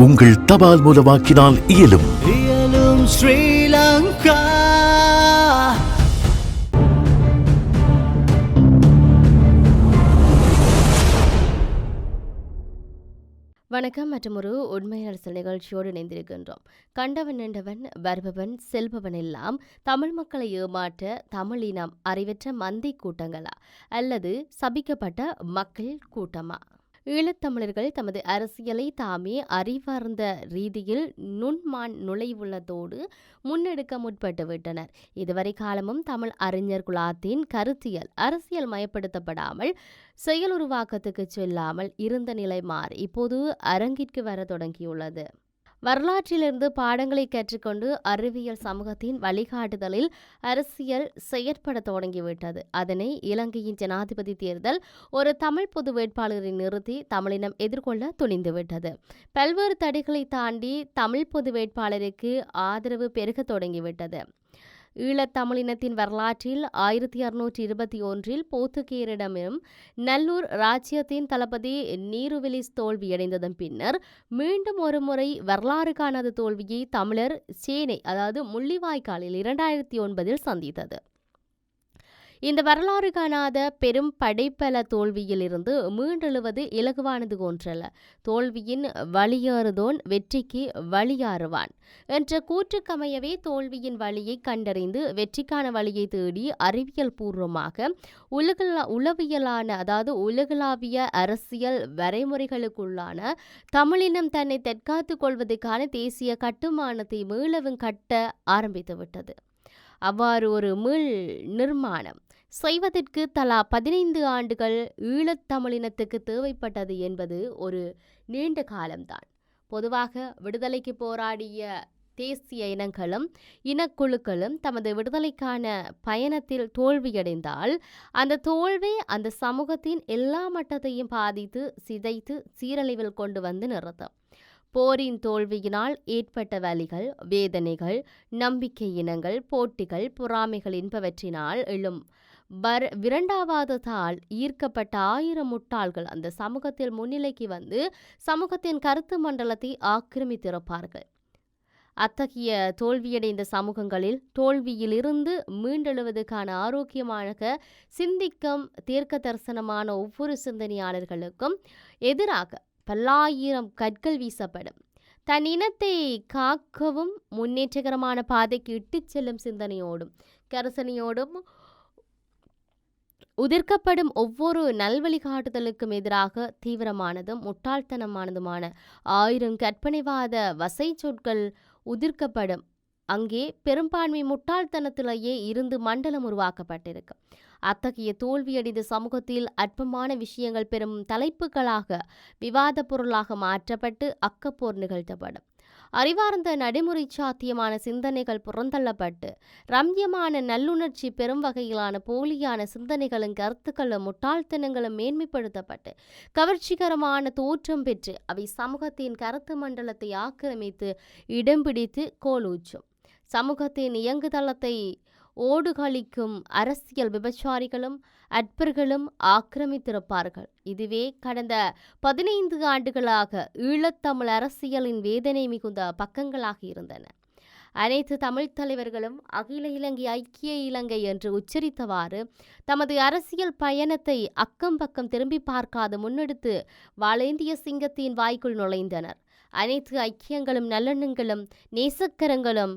உங்கள் தபால் மூலமாக்கினால் இயலும். இயலும் ஸ்ரீலங்கா. வணக்கம் மற்றும் ஒரு உண்மை அரசு நிகழ்ச்சியோடு இணைந்திருக்கின்றோம். கண்டவன் நின்றவன் வருபவன் செல்பவன் எல்லாம் தமிழ் மக்களை ஏமாற்ற தமிழ் இனம் அறிவற்ற மந்தி கூட்டங்களா? அல்லது சபிக்கப்பட்ட மக்கள் கூட்டமா? ஈழத்தமிழர்கள் தமது அரசியலை தாமே அறிவார்ந்த ரீதியில் நுண்மான் நுழைவுள்ளதோடு முன்னெடுக்க முற்பட்டுவிட்டனர் இதுவரை காலமும் தமிழ் அறிஞர் குலாத்தின் கருத்தியல் அரசியல் மயப்படுத்தப்படாமல் செயலுருவாக்கத்துக்கு செல்லாமல் இருந்த நிலை மாறி இப்போது அரங்கிற்கு வர தொடங்கியுள்ளது. வரலாற்றிலிருந்து பாடங்களை கற்றுக்கொண்டு அறிவியல் சமூகத்தின் வழிகாட்டுதலில் அரசியல் செயற்பட தொடங்கிவிட்டது. அதனை இலங்கையின் ஜனாதிபதி தேர்தல் ஒரு தமிழ் பொது வேட்பாளரை நிறுத்தி தமிழினம் எதிர்கொள்ள துணிந்துவிட்டது. பல்வேறு தடைகளை தாண்டி தமிழ் பொது வேட்பாளருக்கு ஆதரவு பெருக தொடங்கிவிட்டது. ஈழத்தமிழினத்தின் வரலாற்றில் ஆயிரத்தி அறுநூற்றி இருபத்தி ஒன்றில் போர்த்துகேயரிடமும் நல்லூர் ராஜ்யத்தின் தளபதி நீருவிலிஸ் தோல்வியடைந்ததன் பின்னர் மீண்டும் ஒரு முறை வரலாறு காணாத தோல்வியை தமிழர் சேனை அதாவது முள்ளிவாய்க்காலில் இரண்டாயிரத்தி ஒன்பதில் சந்தித்தது. இந்த வரலாறு காணாத பெரும் படைப்பல தோல்வியிலிருந்து மீண்டெழுவது இலகுவானது ஒன்றல்ல தோல்வியின் வழியேறுதோன் வெற்றிக்கு வழியாறுவான் என்ற கூற்றுக்கமையவே தோல்வியின் வழியை கண்டறிந்து வெற்றிக்கான வழியை தேடி அறிவியல் பூர்வமாக உலகலா உளவியலான அதாவது உலகளாவிய அரசியல் வரைமுறைகளுக்குள்ளான தமிழினம் தன்னை தற்காத்துக் கொள்வதற்கான தேசிய கட்டுமானத்தை மீளவும் கட்ட ஆரம்பித்துவிட்டது. அவ்வாறு ஒரு மீள் நிர்மாணம் செய்வதற்கு தலா பதினைந்து ஆண்டுகள் ஈழத்தமிழினத்துக்கு தேவைப்பட்டது என்பது ஒரு நீண்ட காலம்தான். பொதுவாக விடுதலைக்கு போராடிய தேசிய இனங்களும் இனக்குழுக்களும் தமது விடுதலைக்கான பயணத்தில் தோல்வியடைந்தால் அந்த தோல்வி அந்த சமூகத்தின் எல்லா மட்டத்தையும் பாதித்து சிதைத்து சீரழிவில் கொண்டு வந்து நிறுத்தும். போரின் தோல்வியினால் ஏற்பட்ட வலிகள் வேதனைகள் நம்பிக்கை இனங்கள் போட்டிகள் பொறாமைகள் என்பவற்றினால் எழும் வர் விரண்டாவாதத்தால் ஈர்க்கப்பட்ட ஆயிரம் முட்டாள்கள் அந்த சமூகத்தில் முன்னிலைக்கு வந்து சமூகத்தின் கருத்து மண்டலத்தை ஆக்கிரமித்திருப்பார்கள். அத்தகைய தோல்வியடைந்த சமூகங்களில் தோல்வியிலிருந்து மீண்டெழுவதற்கான ஆரோக்கியமாக சிந்திக்கும் தீர்க்க தரிசனமான ஒவ்வொரு சிந்தனையாளர்களுக்கும் எதிராக பல்லாயிரம் கற்கள் வீசப்படும். தன் இனத்தை காக்கவும் முன்னேற்றகரமான பாதைக்கு இட்டுச் செல்லும் சிந்தனையோடும் கரசனையோடும் உதிர்க்கப்படும் ஒவ்வொரு நல்வழிகாட்டுதலுக்கும் எதிராக தீவிரமானதும் முட்டாள்தனமானதுமான ஆயிரம் கற்பனைவாத வசை சொற்கள் உதிர்க்கப்படும். அங்கே பெரும்பான்மை முட்டாள்தனத்திலேயே இருந்து மண்டலம் உருவாக்கப்பட்டிருக்கு. அத்தகைய தோல்வியடைந்த சமூகத்தில் அற்பமான விஷயங்கள் பெரும் தலைப்புகளாக விவாத பொருளாக மாற்றப்பட்டு அக்கப்போர் நிகழ்த்தப்படும். அறிவார்ந்த நடைமுறை சாத்தியமான சிந்தனைகள் புறந்தள்ளப்பட்டு ரம்யமான நல்லுணர்ச்சி பெறும் வகையிலான போலியான சிந்தனைகளும் கருத்துக்களும் முட்டாள்தனங்களும் மேன்மைப்படுத்தப்பட்டு கவர்ச்சிகரமான தோற்றம் பெற்று அவை சமூகத்தின் கருத்து மண்டலத்தை ஆக்கிரமித்து இடம் பிடித்து கோலூச்சும் சமூகத்தின் இயங்குதளத்தை ஓடுகளிக்கும் அரசியல் விபச்சாரிகளும் அற்பர்களும் ஆக்கிரமித்திருப்பார்கள். இதுவே கடந்த பதினைந்து ஆண்டுகளாக ஈழத்தமிழ் அரசியலின் வேதனை மிகுந்த பக்கங்களாக இருந்தன. அனைத்து தமிழ் தலைவர்களும் அகில இலங்கை ஐக்கிய இலங்கை என்று உச்சரித்தவாறு தமது அரசியல் பயணத்தை அக்கம் பக்கம் திரும்பி பார்க்காது முன்னெடுத்து வாழேந்திய சிங்கத்தின் வாய்க்குள் நுழைந்தனர். அனைத்து ஐக்கியங்களும் நல்லெண்ணங்களும் நேசக்கரங்களும்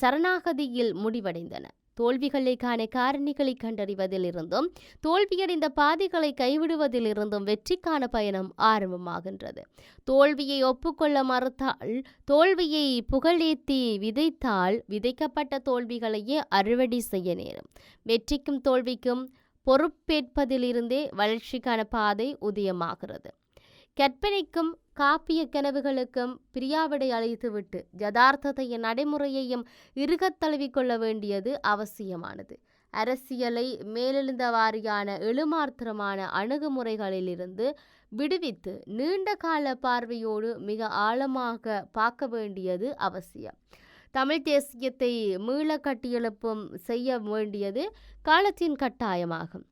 சரணாகதியில் முடிவடைந்தன. தோல்விகளுக்கான காரணிகளை கண்டறிவதிலிருந்தும் தோல்வியடைந்த பாதைகளை கைவிடுவதிலிருந்தும் வெற்றிக்கான பயணம் ஆரம்பமாகின்றது. தோல்வியை ஒப்புக்கொள்ள மறுத்தால் தோல்வியை புகழேத்தி விதைத்தால் விதைக்கப்பட்ட தோல்விகளையே அறுவடை செய்ய நேரும். வெற்றிக்கும் தோல்விக்கும் பொறுப்பேற்பதிலிருந்தே வளர்ச்சிக்கான பாதை உதயமாகிறது. கற்பனைக்கும் காப்பிய கனவுகளுக்கும் பிரியாவிடை அழைத்துவிட்டு யதார்த்தத்தையும் நடைமுறையையும் இறுகத் தழுவிக்கொள்ள வேண்டியது அவசியமானது. அரசியலை மேலெழுந்த வாரியான எழுமாத்திரமான அணுகுமுறைகளிலிருந்து விடுவித்து நீண்ட கால பார்வையோடு மிக ஆழமாக பார்க்க வேண்டியது அவசியம். தமிழ் தேசியத்தை மீள கட்டியெழுப்பும் செய்ய வேண்டியது காலத்தின் கட்டாயமாகும்.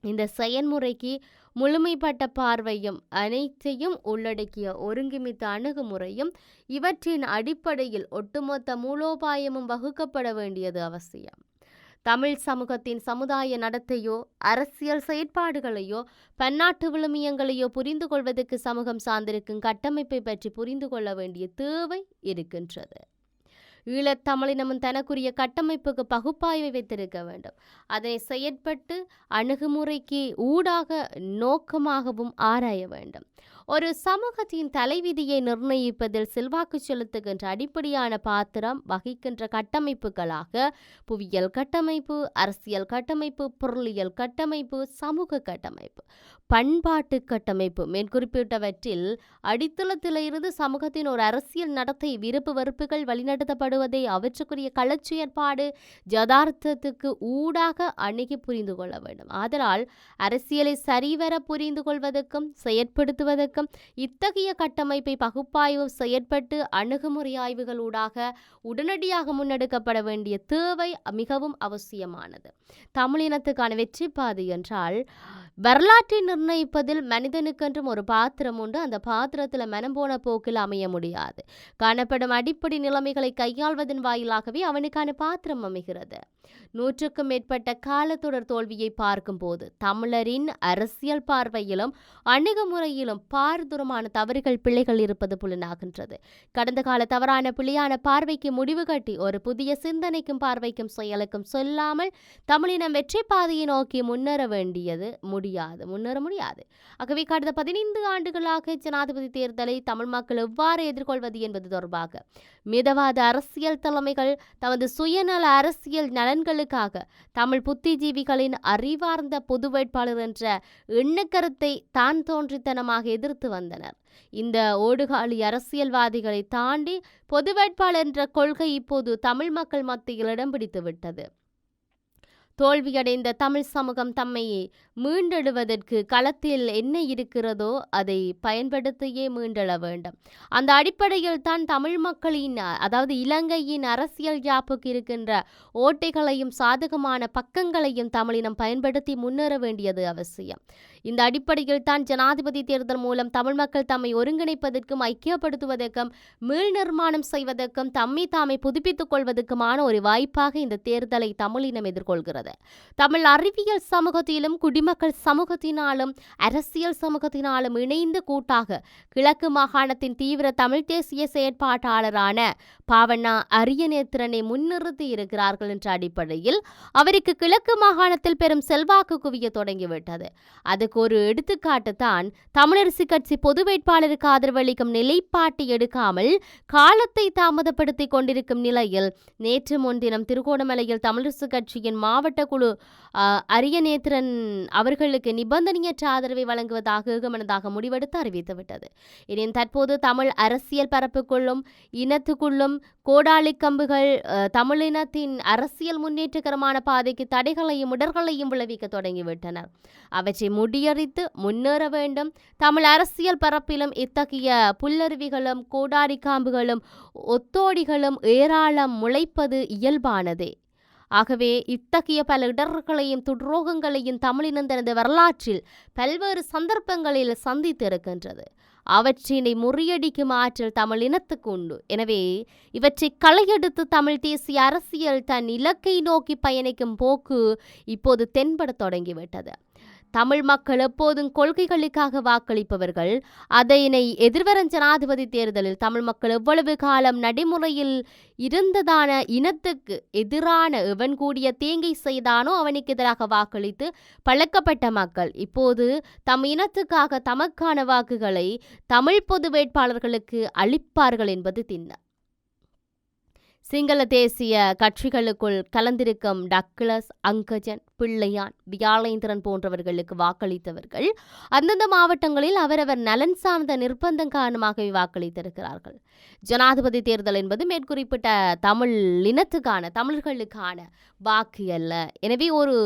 இந்த செயன்முறைக்கு முழுமைப்பட்ட பார்வையும் அனைத்தையும் உள்ளடக்கிய ஒருங்கிமித்த அணுகுமுறையும் இவற்றின் அடிப்படையில் ஒட்டுமொத்த மூலோபாயமும் வகுக்கப்பட வேண்டியது அவசியம். தமிழ் சமூகத்தின் சமுதாய நடத்தையோ அரசியல் செயற்பாடுகளையோ பன்னாட்டு விழுமியங்களையோ புரிந்து கொள்வதற்கு சமூகம் சார்ந்திருக்கும் கட்டமைப்பை பற்றி புரிந்து கொள்ள வேண்டிய தேவை இருக்கின்றது. ஈழத்தமிழினமும் தனக்குரிய கட்டமைப்புக்கு பகுப்பாய்வை வைத்திருக்க வேண்டும். அதை செயற்பட்டு அணுகுமுறைக்கு ஊடாக நோக்கமாகவும் ஆராய வேண்டும். ஒரு சமூகத்தின் தலைவிதியை நிர்ணயிப்பதில் செல்வாக்கு செலுத்துகின்ற அடிப்படையான பாத்திரம் வகிக்கின்ற கட்டமைப்புகளாக புவியியல் கட்டமைப்பு அரசியல் கட்டமைப்பு பொருளியல் கட்டமைப்பு சமூக கட்டமைப்பு. பண்பாட்டு கட்டமைப்பு மேற்குறிப்பிட்டவற்றில் அடித்தளத்திலிருந்து சமூகத்தின் ஒரு அரசியல் நடத்தை விருப்பு வெறுப்புகள் வழிநடத்தப்படுவதை அவற்றுக்குரிய களச்செயற்பாடு யதார்த்தத்துக்கு ஊடாக அணுகி புரிந்து கொள்ள வேண்டும். அதனால் அரசியலை சரிவர புரிந்து கொள்வதற்கும் செயற்படுத்துவதற்கும் இத்தகைய கட்டமைப்பை பகுப்பாய்வு செயற்பட்டு அணுகுமுறை ஆய்வுகளூடாக உடனடியாக முன்னெடுக்கப்பட வேண்டிய தேவை மிகவும் அவசியமானது. தமிழினத்துக்கான வெற்றி பாது என்றால் வரலாற்றை நிர்ணயிப்பதில் மனிதனுக்கென்றும் ஒரு பாத்திரம் உண்டு. அந்த பாத்திரத்தில் மனம் போன போக்கில் அமைய முடியாது. காணப்படும் அடிப்படை நிலைமைகளை கையாள்வதன் வாயிலாகவே அவனுக்கான பாத்திரம் அமைகிறது. நூற்றுக்கும் மேற்பட்ட காலத்தொடர் தோல்வியை பார்க்கும்போது தமிழரின் அரசியல் பார்வையிலும் அணுகுமுறையிலும் பாரதூரமான தவறுகள் பிழைகள் இருப்பது புலனாகின்றது. கடந்த கால தவறான பிழையான பார்வைக்கு முடிவு கட்டி ஒரு புதிய சிந்தனைக்கும் பார்வைக்கும் செயலுக்கும் சொல்லாமல் தமிழினம் வெற்றி பாதையை நோக்கி முன்னேற வேண்டியது முடியாது முன்னேற முடியாது. ஆகவே கடந்த பதினைந்து ஆண்டுகளாக ஜனாதிபதி தேர்தலை தமிழ் மக்கள் எவ்வாறு எதிர்கொள்வது என்பது தொடர்பாக மிதவாத அரசியல் தலைமைகள் தமது சுயநல அரசியல் நலன்களுக்காக தமிழ் புத்திஜீவிகளின் அறிவார்ந்த பொது வேட்பாளர் என்ற எண்ணக்கருத்தை தான் தோன்றித்தனமாக எதிர்த்து வந்தனர். இந்த ஓடுகாலி அரசியல்வாதிகளை தாண்டி பொது வேட்பாளர் என்ற கொள்கை இப்போது தமிழ் மக்கள் மத்தியில் இடம் பிடித்துவிட்டது தோல்வியடைந்த தமிழ் சமூகம் தம்மை மீண்டெடுவதற்கு களத்தில் என்ன இருக்கிறதோ அதை பயன்படுத்தியே மீண்டெழ வேண்டும். அந்த அடிப்படையில் தான் தமிழ் மக்களின் அதாவது இலங்கையின் அரசியல் யாப்புக்கு இருக்கின்ற ஓட்டைகளையும் சாதகமான பக்கங்களையும் தமிழினம் பயன்படுத்தி முன்னேற வேண்டியது அவசியம். இந்த அடிப்படையில் தான் ஜனாதிபதி தேர்தல் மூலம் தமிழ் மக்கள் தம்மை ஒருங்கிணைப்பதற்கும் ஐக்கியப்படுத்துவதற்கும் மீள் நிர்மாணம் செய்வதற்கும் தம்மை தாமை புதுப்பித்துக் கொள்வதற்குமான ஒரு வாய்ப்பாக இந்த தேர்தலை தமிழினம் எதிர்கொள்கிறது. தமிழ் அறிவியல் சமூகத்திலும் குடிமக்கள் சமூகத்தினாலும் அரசியல் சமூகத்தினாலும் இணைந்து கூட்டாக கிழக்கு மாகாணத்தின் தீவிர தமிழ் தேசிய செயற்பாட்டாளரான பாவண்ணா அரியநேத்திரனை முன்னிறுத்தி இருக்கிறார்கள் என்ற அடிப்படையில் அவருக்கு கிழக்கு மாகாணத்தில் பெரும் செல்வாக்கு குவிய தொடங்கிவிட்டது. அதற்கு ஒரு எடுத்துக்காட்டு தான் தமிழரசு கட்சி பொது வேட்பாளருக்கு ஆதரவளிக்கும் நிலைப்பாட்டை எடுக்காமல் காலத்தை தாமதப்படுத்திக் கொண்டிருக்கும் நிலையில் நேற்று முன்தினம் திருகோணமலையில் தமிழரசு கட்சியின் மாவட்ட குழு அரியநேத்திரன் அவர்களுக்கு நிபந்தனையற்ற ஆதரவை வழங்குவதாக ஏகமனதாக முடிவெடுத்து அறிவித்துவிட்டது. எனினும் தற்போது தமிழ் அரசியல் பரப்புக்குள்ளும் இனத்துக்குள்ளும் கோடாளி கம்புகள் தமிழினத்தின் அரசியல் முன்னேற்றகரமான பாதைக்கு தடைகளையும் இடர்களையும் விளைவிக்க தொடங்கிவிட்டனர் அவற்றை முடி முடியறித்து முன்னேற வேண்டும். தமிழ் அரசியல் பரப்பிலும் இத்தகைய புல்லருவிகளும் கோடாரி காம்புகளும் ஒத்தோடிகளும் ஏராளம் முளைப்பது இயல்பானதே. ஆகவே இத்தகைய பல இடர்களையும் துட்ரோகங்களையும் தமிழினம் தனது வரலாற்றில் பல்வேறு சந்தர்ப்பங்களில் சந்தித்திருக்கின்றது. அவற்றினை முறியடிக்கும் ஆற்றல் தமிழ் இனத்துக்கு உண்டு. எனவே இவற்றை களையெடுத்து தமிழ் தேசிய அரசியல் தன் இலக்கை நோக்கி பயணிக்கும் போக்கு இப்போது தென்பட தொடங்கிவிட்டது. தமிழ் மக்கள் எப்போதும் கொள்கைகளுக்காக வாக்களிப்பவர்கள். அதனை எதிர்வரும் ஜனாதிபதி தேர்தலில் தமிழ் மக்கள் எவ்வளவு காலம் நடைமுறையில் இருந்ததான இனத்துக்கு எதிரான எவன் கூடிய தேங்கை செய்தானோ அவனுக்கு எதிராக வாக்களித்து பழக்கப்பட்ட மக்கள். இப்போது தம் இனத்துக்காக தமக்கான வாக்குகளை தமிழ் பொது வேட்பாளர்களுக்கு அளிப்பார்கள் என்பது திண்ண சிங்கள தேசிய கட்சிகளுக்குள் கலந்திருக்கும் டக்ளஸ் அங்கஜன் பிள்ளையான் வியாழேந்திரன் போன்றவர்களுக்கு வாக்களித்தவர்கள் அந்தந்த மாவட்டங்களில் அவரவர் நலன் சார்ந்த நிர்பந்தம் காரணமாகவே வாக்களித்திருக்கிறார்கள். ஜனாதிபதி தேர்தல் என்பது மேற்குறிப்பிட்ட தமிழ் இனத்துக்கான தமிழர்களுக்கான வாக்கு அல்ல. எனவே ஒரு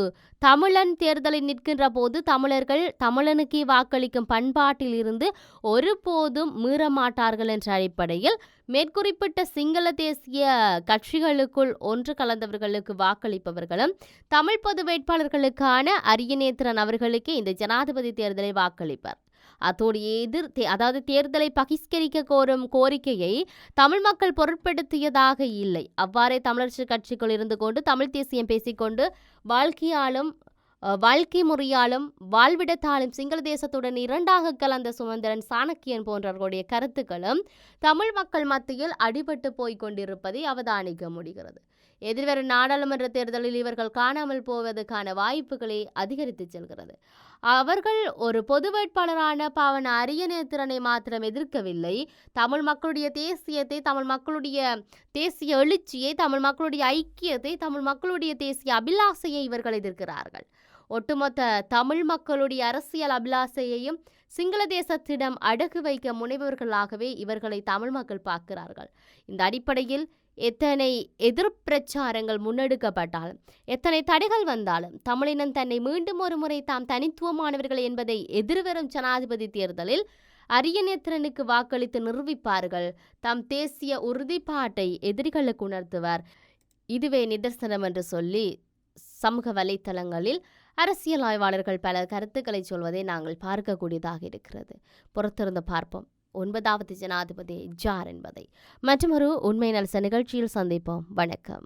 தமிழன் தேர்தலில் நிற்கின்ற போது தமிழர்கள் தமிழனுக்கே வாக்களிக்கும் பண்பாட்டில் இருந்து ஒருபோதும் மீறமாட்டார்கள் என்ற அடிப்படையில் மேற்குறிப்பிட்ட சிங்கள தேசிய கட்சிகளுக்குள் ஒன்று கலந்தவர்களுக்கு வாக்களிப்பவர்களும் தமிழ் பொது வேட்பாளர்களுக்கான அரியநேத்திரன் அவர்களுக்கே இந்த ஜனாதிபதி தேர்தலை வாக்களிப்பார். அத்தோடு எதிர் அதாவது தேர்தலை பகிஷ்கரிக்க கோரும் கோரிக்கையை தமிழ் மக்கள் பொருட்படுத்தியதாக இல்லை. அவ்வாறே தமிழரசு கட்சிக்குள் இருந்து கொண்டு தமிழ் தேசியம் பேசிக்கொண்டு வாழ்க்கையாலும் வாழ்க்கை முறையாலும் வாழ்விடத்தாலும் சிங்கள தேசத்துடன் இரண்டாக கலந்த சுமந்திரன் சாணக்கியன் போன்றவர்களுடைய கருத்துக்களும் தமிழ் மக்கள் மத்தியில் அடிபட்டு போய் கொண்டிருப்பதை அவதானிக்க முடிகிறது. எதிர்வரும் நாடாளுமன்ற தேர்தலில் இவர்கள் காணாமல் போவதற்கான வாய்ப்புகளை அதிகரித்து செல்கிறது. அவர்கள் ஒரு பொது வேட்பாளரான பாவன அரியநேத்திரனை மாத்திரம் எதிர்க்கவில்லை. தமிழ் மக்களுடைய தேசியத்தை தமிழ் மக்களுடைய தேசிய எழுச்சியை தமிழ் மக்களுடைய ஐக்கியத்தை தமிழ் மக்களுடைய தேசிய அபிலாசையை இவர்கள் எதிர்க்கிறார்கள். ஒட்டுமொத்த தமிழ் மக்களுடைய அரசியல் அபிலாசையையும் சிங்கள தேசத்திடம் அடகு வைக்க முனைவர்களாகவே இவர்களை தமிழ் மக்கள் பார்க்கிறார்கள். இந்த அடிப்படையில் எத்தனை எதிர்ப்பிரச்சாரங்கள் முன்னெடுக்கப்பட்டாலும் எத்தனை தடைகள் வந்தாலும் தமிழினம் தன்னை மீண்டும் ஒரு முறை தாம் தனித்துவமானவர்கள் என்பதை எதிர்வரும் ஜனாதிபதி தேர்தலில் அரியநேத்திரனுக்கு வாக்களித்து நிரூபிப்பார்கள். தம் தேசிய உறுதிப்பாட்டை எதிரிகளுக்கு உணர்த்துவார். இதுவே நிதர்சனம் என்று சொல்லி சமூக வலைத்தளங்களில் அரசியல் ஆய்வாளர்கள் பல கருத்துக்களை சொல்வதை நாங்கள் பார்க்கக்கூடியதாக இருக்கிறது. பொறுத்திருந்து பார்ப்போம். ஒன்பதாவது ஜனாதிபதி ஜார் என்பதை. மற்றொரு உண்மை நலச நிகழ்ச்சியில் சந்திப்போம். வணக்கம்.